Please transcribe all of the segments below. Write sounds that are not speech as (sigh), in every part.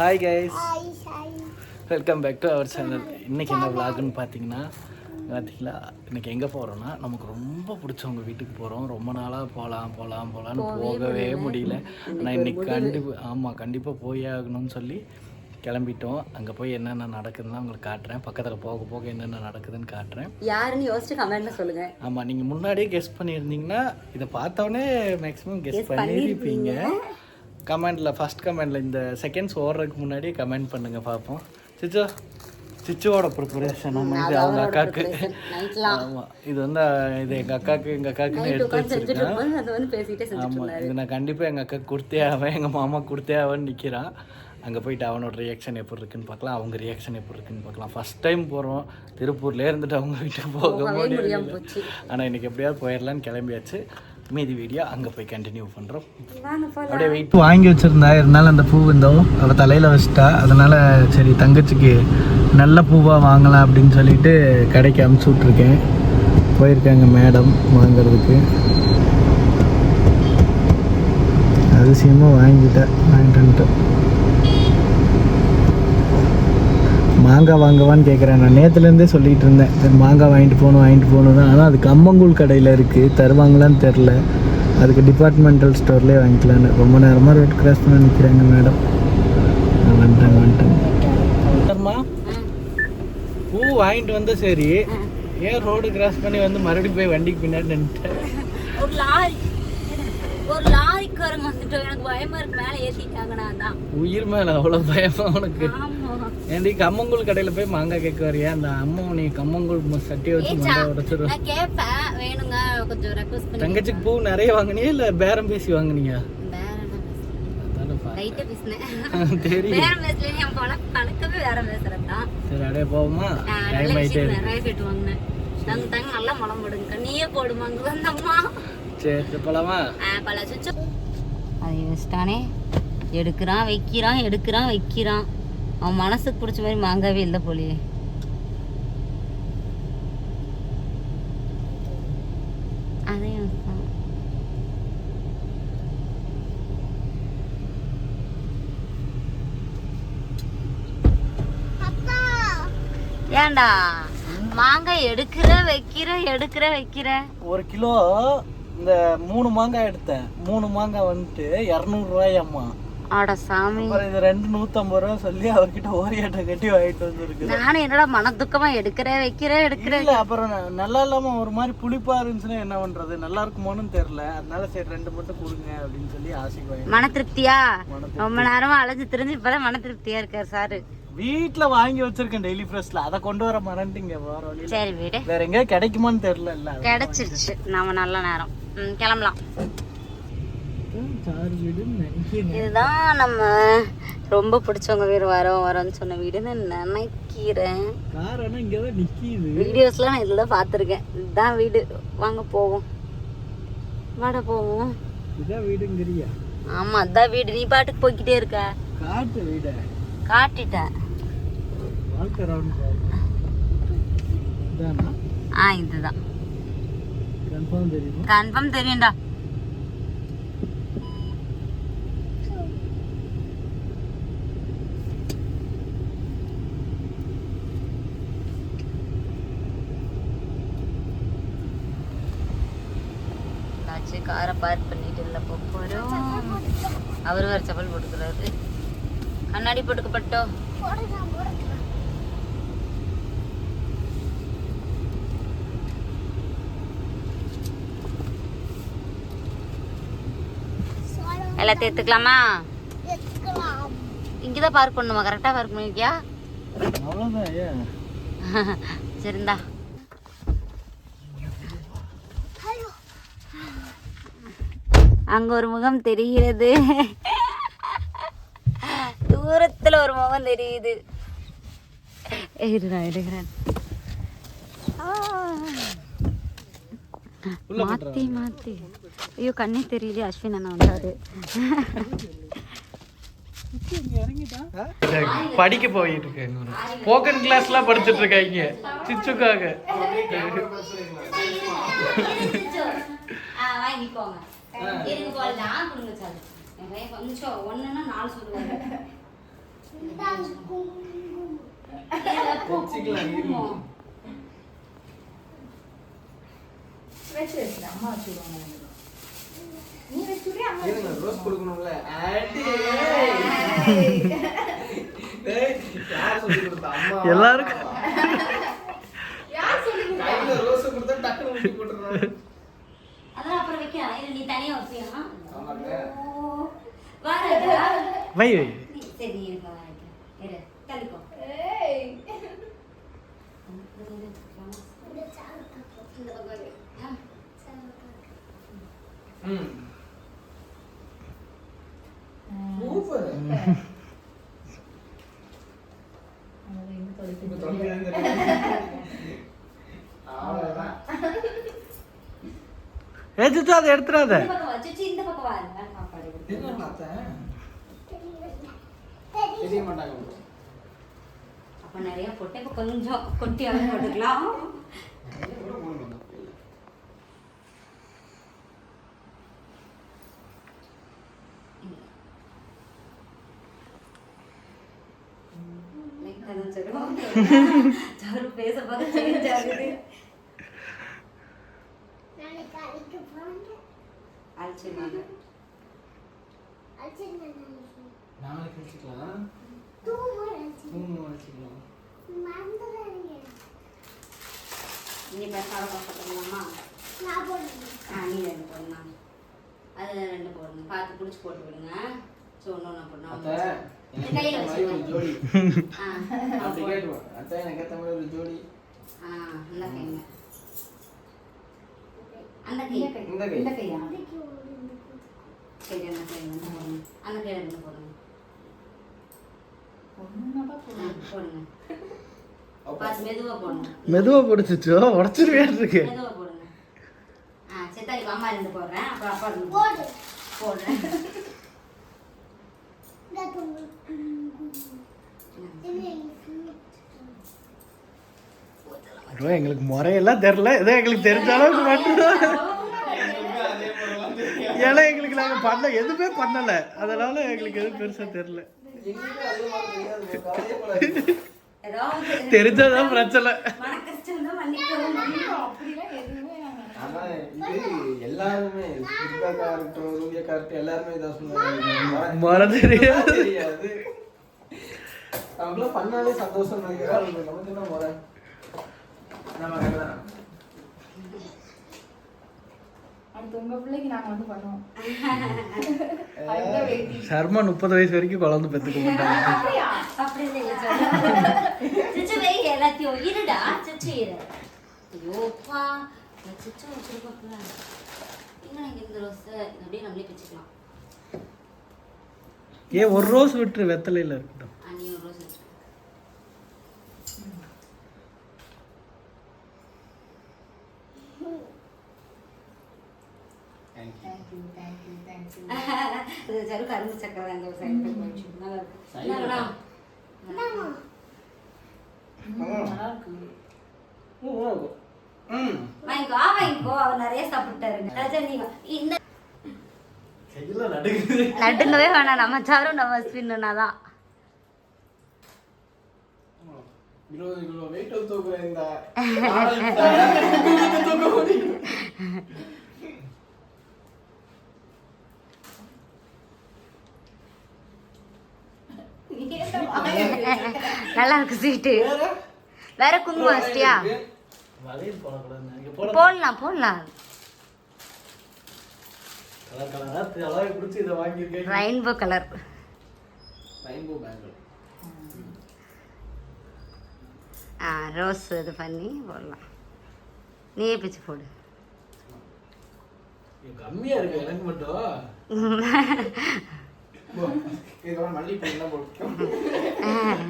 Hi guys welcome back to our channel இன்னைக்கு என்ன vlogன்னு பார்த்தீங்கன்னா பார்த்தீங்களா இன்னைக்கு எங்கே போகிறோம்னா நமக்கு ரொம்ப பிடிச்சவங்க வீட்டுக்கு போகிறோம் ரொம்ப நாளாக போகலாம் போகலாம் போகலான்னு போகவே முடியல. ஆனால் இன்னைக்கு கண்டிப்பாக ஆமாம் கண்டிப்பாக போயே ஆகணும்னு சொல்லி கிளம்பிட்டோம். அங்கே போய் என்னென்ன நடக்குதுன்னு உங்களுக்கு காட்டுறேன். பக்கத்தில் போக போக என்னென்ன நடக்குதுன்னு காட்டுறேன். யாருன்னு யோசிச்சு கமெண்ட்ல சொல்லுங்க. ஆமாம் நீங்கள் முன்னாடியே கெஸ் பண்ணியிருந்தீங்கன்னா இதை பார்த்தோன்னே மேக்ஸிமம் கெஸ் பண்ணியிருப்பீங்க. கமெண்டில் ஃபர்ஸ்ட் கமெண்டில் இந்த செகண்ட்ஸ் ஓடுறதுக்கு முன்னாடியே கமெண்ட் பண்ணுங்கள் பார்ப்போம் சிச்சோ சிச்சுவோட ப்ரிப்பரேஷன் இது அவங்க அக்காவுக்கு ஆமாம் இது வந்து இது எங்கள் அக்காவுக்கு எங்கள் அக்காவுக்குன்னு எடுத்து வச்சிருக்கேன். ஆமாம் இது நான் கண்டிப்பாக எங்கள் அக்கா கொடுத்தே ஆவேன். எங்கள் மாமா கொடுத்தே ஆவேன்னு நிற்கிறான் அங்கே போயிட்டு அவனோட ரியாக்ஷன் எப்படி இருக்குன்னு பார்க்கலாம். அவங்க ரியாக்ஷன் எப்படி இருக்குன்னு பார்க்கலாம். ஃபர்ஸ்ட் டைம் போகிறோம் திருப்பூர்லேயே இருந்துட்டு அவங்க வீட்டுக்கு போக போச்சு. ஆனால் இன்னைக்கு எப்படியாவது போயிடலான்னு கிளம்பியாச்சு. மீதி வீடியோ அங்கே போய் கண்டினியூ பண்ணுறோம் அப்படியே வெயிட் வாங்கி வச்சிருந்தா இருந்தாலும் அந்த பூ இருந்தோ அவள் தலையில் வச்சிட்டா. அதனால சரி தங்கச்சிக்கு நல்ல பூவாக வாங்கலாம் அப்படின்னு சொல்லிட்டு கடைக்கு அமுச்சு விட்ருக்கேன் போயிருக்காங்க மேடம் வாங்குறதுக்கு. அதிசயமாக வாங்கிட்டேன். வாங்கிட்டு வந்துட்டேன். மாங்காய் வாங்கவான்னு கேட்குறேன் நான் நேற்றுலேருந்தே சொல்லிட்டு இருந்தேன். சரி மாங்காய் வாங்கிட்டு போகணும் வாங்கிட்டு போகணும் தான் ஆனால் அது கம்மங்கூழ் கடையில் இருக்குது தருவாங்களான்னு தெரில அதுக்கு டிபார்ட்மெண்டல் ஸ்டோர்லேயே வாங்கிக்கலான்னு. ரொம்ப நேரமாக ரோட் கிராஸ் பண்ண நிற்கிறாங்க மேடம் வந்துட்டாங்க வந்துட்டாங்க பூ வாங்கிட்டு வந்தா சரி ஏன் ரோடு கிராஸ் பண்ணி வந்து மறுபடியும் போய் வண்டிக்கு பின்னாடி நின்றுட்டேன் ஒரு லாரி. ஒரு லாரிக்காரங்க வந்துட்டு எனக்கு பயமா இருக்கு. மேல தான் உயிர் மேலே அவ்வளோ பயமா உனக்கு? ஏன்டி கம்மங்கூழ் கடையில் போய் மாங்காய் கேட்க வரியா? அந்த அம்மா நீ கம்மங்கூழ் சட்டியை வச்சு மாங்காய் உடச்சிடும் நான் கேட்பேன் வேணுங்க கொஞ்சம் ரெக்வஸ்ட் பண்ணி தங்கச்சிக்கு பூ நிறைய வாங்குனியா இல்லை பேரம் பேசி வாங்குனியா? எடுக்கிறான் வைக்கிறான் எடுக்கிறான் வைக்கிறான். அவன் மனசுக்கு பிடிச்ச மாதிரி மாங்காவே இல்லை போலியே. அதையும். ஏன்டா? மாங்காய் எடுக்கிற வைக்கிற எடுக்கிற வைக்கிற. ஒரு கிலோ இந்த மூணு மாங்காய் எடுத்தேன். மூணு மாங்காய் வந்துட்டு இரநூறுவாயம்மா. ஆட சாமி. இது ரெண்டு நூற்றம்பது ரூபா சொல்லி அவர்கிட்ட ஓரியாட்டை கட்டி வாங்கிட்டு வந்துருக்கு நானும் என்னடா மன துக்கமா எடுக்கிற வைக்கிற எடுக்கிற. இல்ல அப்புறம் நல்லா இல்லாம ஒரு மாதிரி புளிப்பா இருந்துச்சுன்னா என்ன பண்றது? நல்லா இருக்குமோன்னு தெரியல. அதனால சரி ரெண்டு மட்டும் கொடுங்க அப்படின்னு சொல்லி ஆசைக்கு வாங்கி மன திருப்தியா? ரொம்ப நேரமா அலைஞ்சு திரிஞ்சு இப்பதான் மன திருப்தியா இருக்காரு சாரு. வீட்ல வாங்கி வச்சிருக்கேன் டெய்லி ஃப்ரெஷ்ல அதை கொண்டு வர மறந்துட்டீங்க வர வழியில. சரி வீடு. வேற எங்கேயா கிடைக்குமான்னு தெரியல இல்ல கிடைச்சிருச்சு. நம்ம நல்ல நேரம். கிளம்பலாம். இதுதான் நம்ம ரொம்ப பிடிச்சவங்க வீடு வரோம் வரோம்னு சொன்ன வீடுன்னு நினைக்கிறேன். கார் ஆனா இங்கதான் நிக்கிது. வீடியோஸ்லாம் நான் இதில் தான் பார்த்துருக்கேன். இதுதான் வீடு. வாங்க போவோம். வாட போவோம். இதான் வீடுங்கிறியா? ஆமா அதான் வீடு. நீ பாட்டுக்கு போய்க்கிட்டே இருக்க. காட்டு வீட. காட்டிட்டேன். ஆ இதுதான். கன்ஃபார்ம் தெரியுமா? தெரியும்டா காரை பார்க் பண்ணிட்டு இல்லை போறோம். அவர் வேறு செப்பல் போட்டுக்கிறாரு. கண்ணாடி போட்டுக்கப்பட்டோ எல்லாத்தையும் எடுத்துக்கலாமா? இங்கதான் பார்க் பண்ணுமா? கரெக்டா பார்க் பண்ணிருக்கியா? (laughs) சரிந்தா அங்க ஒரு முகம் தெரிகிறது. தூரத்துல ஒரு முகம் தெரியுது. இருடா எடுக்கிறேன். மாத்தி மாத்தி. ஐயோ கண்ணே தெரியல அஸ்வின் அண்ணா வந்தாரு. படிக்க போயிட்டு இருக்கேன் போக்கன் கிளாஸ்லாம் படிச்சுட்டு இருக்காங்க சிச்சுக்காக. எனக்கு கொடுங்க சார் என் பையன் கொஞ்சம் ஒன்றுன்னா நாலு சொல்லுவாங்க அம்மா வச்சுருவாங்க நீ வச்சுரு அம்மா ரோஸ் கொடுக்கணும்ல. எல்லாருக்கும். ஆ. ம். சூப்பர். அது எங்க தொலைக்கு இப்ப தொலைக்கிறது தெரியும். அவ்வளவுதான். ஏச்சுட்டு அதை எடுத்துடாத இந்த பக்கம் வா சிச்சி இந்த பக்கம் வா நான் சாப்பாடு கொடுத்து. என்ன பார்த்தேன்? தெரிய மாட்டாங்க bro. அப்ப நிறைய போட்டு இப்ப கொஞ்சம் கொட்டியாக போட்டுக்கலாம் நிறைய கூட போடணும். Like அதான் சொல்லுவோம். சவரு பேச பார்க்க change ஆகுது. நாளைக்கு இனி பேசாத பார்த்துக்கலாமா ஆ நீ ரெண்டு போடணும்? அது ரெண்டு போடுங்க பார்த்து பிடிச்சி போட்டு விடுங்க. ஸோ ஒன்று ஒன்று போடணும். கையில. ஜோடி. ஆ அப்படி கேட்டுவாங்க அத்தை எனக்கு ஏத்த மாதிரி ஒரு ஜோடி. ஆ இந்த கைங்க அந்த கை இந்த கை. இந்த கை. இந்த கையா? சரி அந்த கை அந்த ரெண்டு போடுங்க போதும். போடுங்க. மெதுவாக பிடிச்சிச்சோ? உடச்சிருவேன் இருக்கு? அம்மா போடுறேன். அப்புறம் அப்பா போடுறேன். எங்களுக்கு முறையெல்லாம் தெரில ஏதோ எங்களுக்கு தெரிஞ்ச அளவுக்கு மட்டும். எனக்குமே அதே போலலாம் தெரியும். ஏன்னா எங்களுக்கு நாங்க பண்ண எதுவுமே பண்ணல. அதனால எங்களுக்கு எதுவும் பெருசா தெரியல. (laughs) தெரிஞ்சதான் பிரச்சனை. மன எல்லாருமே எல்லாருமே இதான் சொன்னாங்க முறை தெரியாது. தெரியாது. அவங்களாம் பண்ணாலே சந்தோஷம் நினைக்கிறேன். நமக்கு என்ன முறை? நம்ம. அடுத்து உங்க பிள்ளைக்கு நாங்க வந்து பண்ணுவோம். (laughs) சர்மா முப்பது வயசு வரைக்கும் குழந்தை பெற்றுக்க மாட்டாங்க? அப்படி இல்லை சொல்ல. சிச்சு வை எல்லாத்தையும் இருடா சிச்சு இரு. ஐயோப்பா இந்த சிச்சு வச்சிருக்கோம்ல நீங்க இந்த ரோஸ் அப்படியே நம்மளே பிச்சுக்கலாம். ஏன் ஒரு ரோஸ் விட்டுரு வெத்தலையில இருக்கட்டும் சக்கரை அந்த ஒரு சைடு போயிடுச்சு நல்லா நல்லா இருக்கும். வாங்கிக்கோ வாங்கிக்கோ அவர் நிறைய சாப்பிட்டாருங்க ராஜா நீ வா. இந்த. நடுங்கவே வேணாம் நம்ம சாரும் நம்ம ஸ்பின்னா தான் இருபது கிலோ weight தூக்குற இந்த நல்லா இருக்கு ஸ்வீட்டு வேற? குங்குமம் வச்சிட்டியா போடலாம் போடலாம். Rainbow colour. ஆ ரோஸ் இது பண்ணி போடலாம். நீயே பிச்சு போடு. கம்மியா இருக்கு எனக்கு மட்டும்? (laughs) போ. இதுக்கப்புறம் மல்லிகைப்பூ எல்லாம் போட்டுக்கோ. ம்.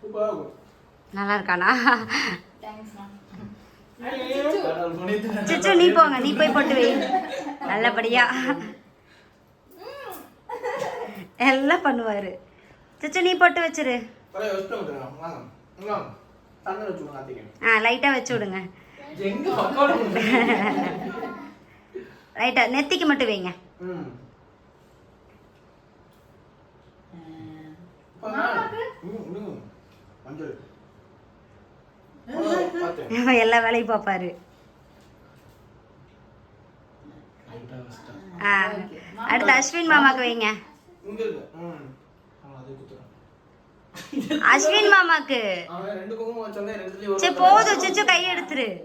சூப்பரா இருக்கும். நல்லா இருக்கானா சிச்சு நீ போங்க நீ போய் போட்டு வை நல்லபடியா எல்லாம் பண்ணுவாரு சிச்சு நீ போட்டு வச்சிரு ஆ லைட்டாக வச்சு விடுங்க ரைட்டா நெத்திக்கு மட்டும் வைங்க எல்லா வேலையும் பார்ப்பாரு ஆ அடுத்து அஸ்வின் மாமாக்கு வைங்க (laughs) அஸ்வின் மாமாக்கு. சரி போதும் சிச்சு கை எடுத்துரு.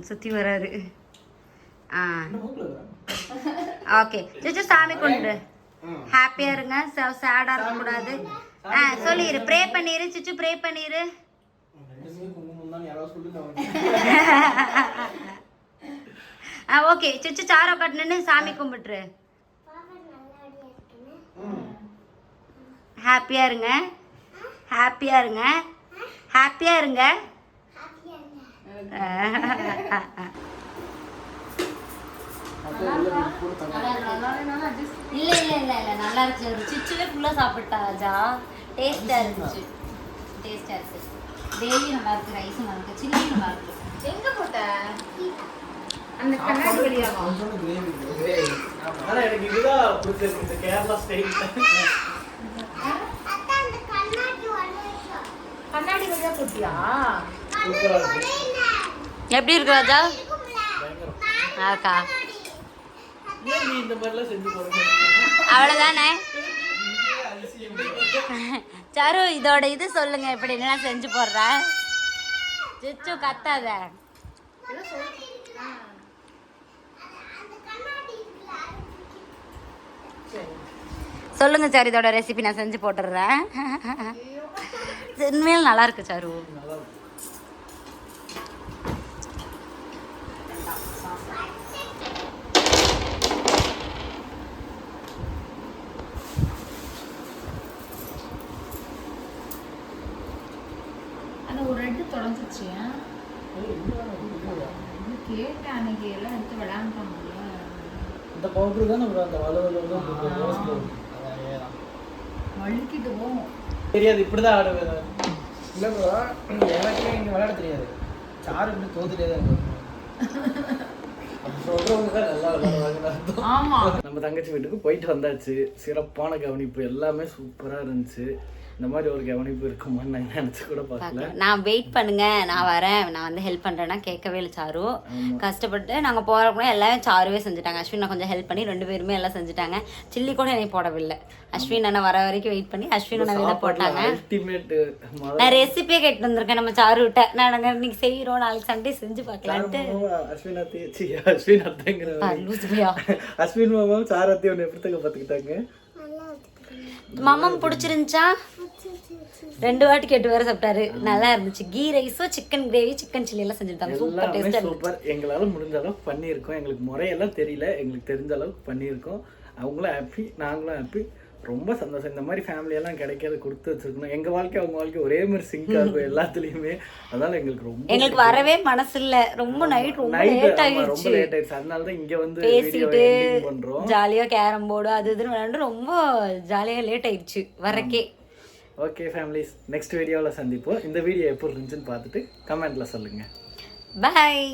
சுத்தி வராரு. ஆ. ஓகே. சிச்சு சாமி கொண்டு ஹாப்பியா இருங்க. சேடா இருக்க கூடாது. ஆ சொல்லிரு. ப்ரே பண்ணிரு. சிச்சு ப்ரே பண்ணிரு. (laughs) ஆ ஓகே. சிச்சு சாரோ கட்டுன்னு சாமி கும்பிட்டுரு. ஹாப்பியா இருங்க. ஹாப்பியா இருங்க. ஹாப்பியா இருங்க. இல்ல இல்ல இல்ல இல்ல நல்லா இருக்கு ஒரு சிச்சுவே ஃபுல்லா சாப்பிட்டா ராஜா. டேஸ்டா இருந்துச்சு. டேஸ்டா இருக்கு. டெய்லி நல்லா இருக்கு ரைஸும் நல்லா இருக்கு சில்லி நல்லா இருக்கு. எங்க போட்ட? அந்த கண்ணாடி எனக்கு இதுதான் பிடிச்சிருக்கு இந்த கேரளா ஸ்டைல் கண்ணாடி வழியா இருக்கு எப்படி இருக்கு ராஜா? ஆக்கா. அவ்வளவுதானே? சாரு இதோட இது சொல்லுங்க இப்படி என்ன செஞ்சு போடுறேன் சிச்சு கத்தாத. சொல்லுங்க சார் இதோட ரெசிபி நான் செஞ்சு போட்டுடுறேன். உண்மையில நல்லா இருக்கு சாரு. நல்லா இருக்கு அந்த ஒரு ரெட்டு தொலைஞ்சிச்சு கேட்டேன் அன்னைக்கு எல்லாம் எடுத்து விளையாண்டாங்கல்ல. இந்த பவுடர் தான் நம்ம அந்த போகும் தெரியாது இப்படிதான் ஆடுவேன் இல்லை ப்ரோ எனக்கு இங்கே விளையாட தெரியாது. சாரு இப்படி தோத்துட்டே தான் இருக்கும் நம்ம தங்கச்சி வீட்டுக்கு போயிட்டு வந்தாச்சு. சிறப்பான கவனிப்பு எல்லாமே சூப்பரா இருந்துச்சு. இந்த மாதிரி ஒரு கவனிப்பு இருக்குமான்னு நான் நினைச்சு கூட பார்க்கல. நான் வெயிட் பண்ணுங்க. நான் வரேன். நான் வந்து ஹெல்ப் பண்றேன்னா கேட்கவே இல்லை சாரு. கஷ்டப்பட்டு நாங்க போறப்போ எல்லாமே சாருவே செஞ்சுட்டாங்க. அஸ்வின் நான் கொஞ்சம் ஹெல்ப் பண்ணி ரெண்டு பேருமே எல்லாம் செஞ்சுட்டாங்க. சில்லி கூட என்னை போடவில்லை. அஸ்வின் அண்ணா வர வரைக்கும் வெயிட் பண்ணி அஸ்வின் அண்ணா தான் போட்டாங்க. நான் ரெசிபியே கேட்டு வந்திருக்கேன் நம்ம சாரு விட்ட நாங்கள் இன்னைக்கு செய்யறோம் நாளைக்கு சண்டே செஞ்சு பார்க்கலான்ட்டு. அஸ்வின் அத்தி அஸ்வின் அத்தைங்கிற. அஸ்வின் மாமாவும் சாரத்தி ஒன்று எப்படி பார்த்துக்கிட்டாங்க? மாமம் பிடிச்சிருந்துச்சா? ரெண்டு வாட்டி கேட்டு வேற சாப்பிட்டாரு. நல்லா இருந்துச்சு. கீ ரைஸும் சிக்கன் கிரேவி சிக்கன் சில்லி எல்லாம் செஞ்சுட்டாங்க சூப்பர் டேஸ்டா சூப்பர். எங்களால முடிஞ்ச அளவுக்கு பண்ணியிருக்கோம். எங்களுக்கு முறையெல்லாம் தெரியல. எங்களுக்கு தெரிஞ்ச அளவுக்கு பண்ணியிருக்கோம். அவங்களும் ஹாப்பி நாங்களும் ஹாப்பி ரொம்ப சந்தோஷம். இந்த மாதிரி எல்லாம் கிடைக்காத கொடுத்து வச்சிருக்கணும். எங்க வாழ்க்கை அவங்க வாழ்க்கை ஒரே மாதிரி சிங்க் ஆகும் எல்லாத்துலயுமே. அதனால எங்களுக்கு ரொம்ப எங்களுக்கு வரவே மனசு இல்ல ரொம்ப நைட் ரொம்ப லேட் ரொம்ப ஆயிடுச்சு லேட் ஆயிடுச்சு. அதனால தான் இங்க வந்து பேசிட்டு பண்றோம். ஜாலியா கேரம் போர்டு அது இதுன்னு விளையாண்டு ரொம்ப ஜாலியா லேட் ஆயிடுச்சு வரக்கே ஓகே ஃபேமிலிஸ் நெக்ஸ்ட் வீடியோவில் சந்திப்போம். இந்த வீடியோ எப்படி இருந்துச்சுன்னு பார்த்துட்டு கமெண்ட்ல சொல்லுங்க. பாய்